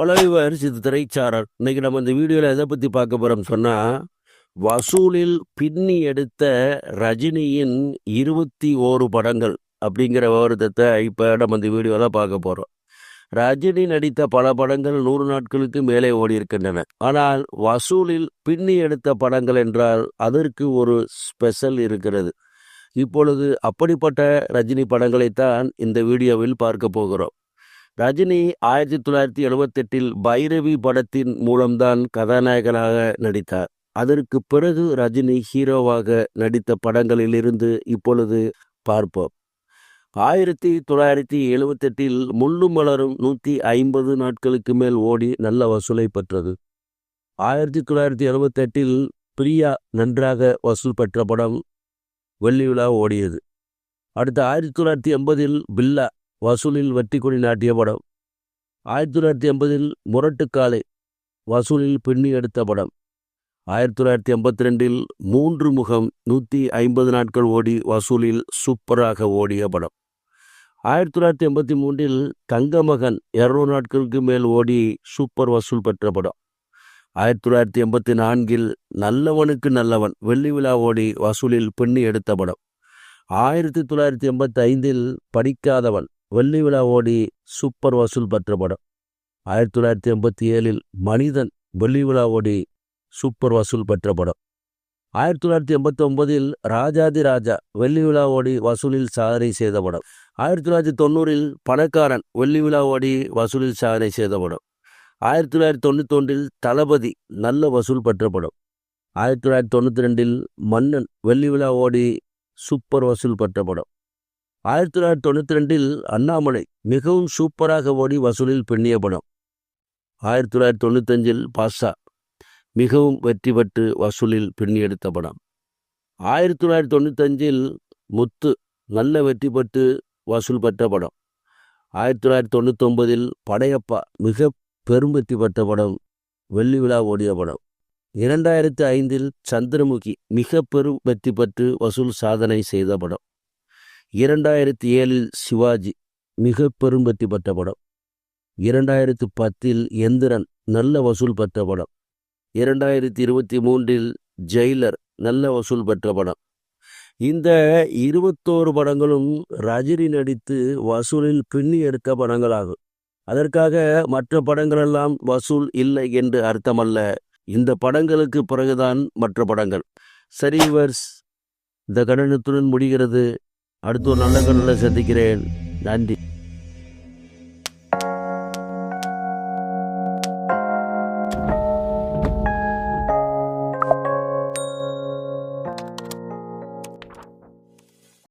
Hello அரிசித் திரைச்சாரர். இன்றைக்கி இன்னைக்கு நம்ம இந்த வீடியோவில் எதை பற்றி பார்க்க போகிறோம் சொன்னால் வசூலில் பின்னி எடுத்த ரஜினியின் இருபத்தி ஓரு படங்கள் அப்படிங்கிற விவரத்தை இப்போ நம்ம இந்த வீடியோவில் பார்க்க போகிறோம் ரஜினி நடித்த பல படங்கள் நூறு நாட்களுக்கு மேலே ஓடி இருக்கின்றன. ஆனால் வசூலில் பின்னி எடுத்த படங்கள் என்றால் அதற்கு ஒரு ஸ்பெஷல் இருக்கிறது. இப்பொழுது அப்படிப்பட்ட ரஜினி படங்களைத்தான் இந்த வீடியோவில் பார்க்க போகிறோம். ரஜினி ஆயிரத்தி தொள்ளாயிரத்தி எழுபத்தெட்டில் பைரவி படத்தின் மூலம்தான் கதாநாயகனாக நடித்தார். அதற்கு பிறகு ரஜினி ஹீரோவாக நடித்த படங்களிலிருந்து இப்பொழுது பார்ப்போம். ஆயிரத்தி தொள்ளாயிரத்தி எழுபத்தெட்டில் முள்ளும் மலரும் நூற்றி ஐம்பது நாட்களுக்கு மேல் ஓடி நல்ல வசூலை பெற்றது. ஆயிரத்தி தொள்ளாயிரத்தி எழுபத்தெட்டில் பிரியா நன்றாக வசூல் பெற்ற படம் வெள்ளி விழா ஓடியது. அடுத்து ஆயிரத்தி தொள்ளாயிரத்தி எண்பதில் பில்லா வசூலில் வெற்றி நாட்டிய படம். ஆயிரத்தி தொள்ளாயிரத்தி எண்பதில் முரட்டுக்காலை வசூலில் பின்னி எடுத்த படம். ஆயிரத்தி தொள்ளாயிரத்தி எண்பத்தி ரெண்டில் மூன்று முகம் நூற்றி ஐம்பது நாட்கள் ஓடி வசூலில் சூப்பராக ஓடிய படம். ஆயிரத்தி தொள்ளாயிரத்தி எண்பத்தி மூன்றில் தங்கமகன் இருநூறு நாட்களுக்கு மேல் ஓடி சூப்பர் வசூல் பெற்ற படம். ஆயிரத்தி தொள்ளாயிரத்தி எண்பத்தி நான்கில் நல்லவனுக்கு நல்லவன் வெள்ளி விழா ஓடி வசூலில் பின்னி எடுத்த படம். ஆயிரத்தி தொள்ளாயிரத்தி எண்பத்தி ஐந்தில் படிக்காதவன் வெள்ளி விழா ஓடி சூப்பர் வசூல் பெற்ற படம். ஆயிரத்தி தொள்ளாயிரத்தி எண்பத்தி ஏழில் மனிதன் வெள்ளி விழா ஓடி சூப்பர் வசூல் பெற்ற படம். ஆயிரத்தி தொள்ளாயிரத்தி எண்பத்தி ஒன்பதில் ராஜாதி ராஜா வெள்ளி விழா ஓடி வசூலில் சாதனை செய்த படம். ஆயிரத்தி தொள்ளாயிரத்தி தொண்ணூறில் பணக்காரன் வெள்ளி விழா ஓடி வசூலில் சாதனை செய்த படம். ஆயிரத்தி தொள்ளாயிரத்தி தொண்ணூற்றி ஒன்றில் தளபதி நல்ல வசூல் பெற்ற படம். ஆயிரத்தி தொள்ளாயிரத்தி தொண்ணூற்றி ரெண்டில் மன்னன் வெள்ளி விழா ஓடி சூப்பர் வசூல் பெற்ற படம். ஆயிரத்தி தொள்ளாயிரத்தி தொண்ணூற்றி ரெண்டில் அண்ணாமலை மிகவும் சூப்பராக ஓடி வசூலில் பெண்ணிய படம் ஆயிரத்தி தொள்ளாயிரத்தி தொண்ணூத்தஞ்சில் பாஷா மிகவும் வெற்றி பெற்று வசூலில் பின்னி எடுத்த படம் ஆயிரத்தி தொள்ளாயிரத்தி தொண்ணூத்தஞ்சில் முத்து நல்ல வெற்றி பெற்று வசூல் பெற்ற படம் ஆயிரத்தி தொள்ளாயிரத்தி தொண்ணூத்தொம்பதில் படையப்பா மிக பெரும் வெற்றி பெற்ற படம் வெள்ளி விழா ஓடிய படம் இரண்டாயிரத்தி ஐந்தில் சந்திரமுகி மிக பெரும் வெற்றி பெற்று வசூல் சாதனை செய்த படம் இரண்டாயிரத்தி ஏழில் சிவாஜி மிக பெரும் வெற்றி பெற்ற படம். இரண்டாயிரத்து பத்தில் எந்திரன் நல்ல வசூல் பெற்ற படம். இரண்டாயிரத்தி இருபத்தி மூன்றில் ஜெயிலர் நல்ல வசூல் பெற்ற படம். இந்த இருபத்தோரு படங்களும் ரஜினி நடித்து வசூலில் பின்னி எடுத்த படங்களாகும். அதற்காக மற்ற படங்களெல்லாம் வசூல் இல்லை என்று அர்த்தமல்ல. இந்த படங்களுக்கு பிறகுதான் மற்ற படங்கள். சரி வர்ஸ் இந்த கடனத்துடன் முடிகிறது. அடுத்து ஒரு நல்ல கண்ணில் சந்திக்கிறேன். நன்றி.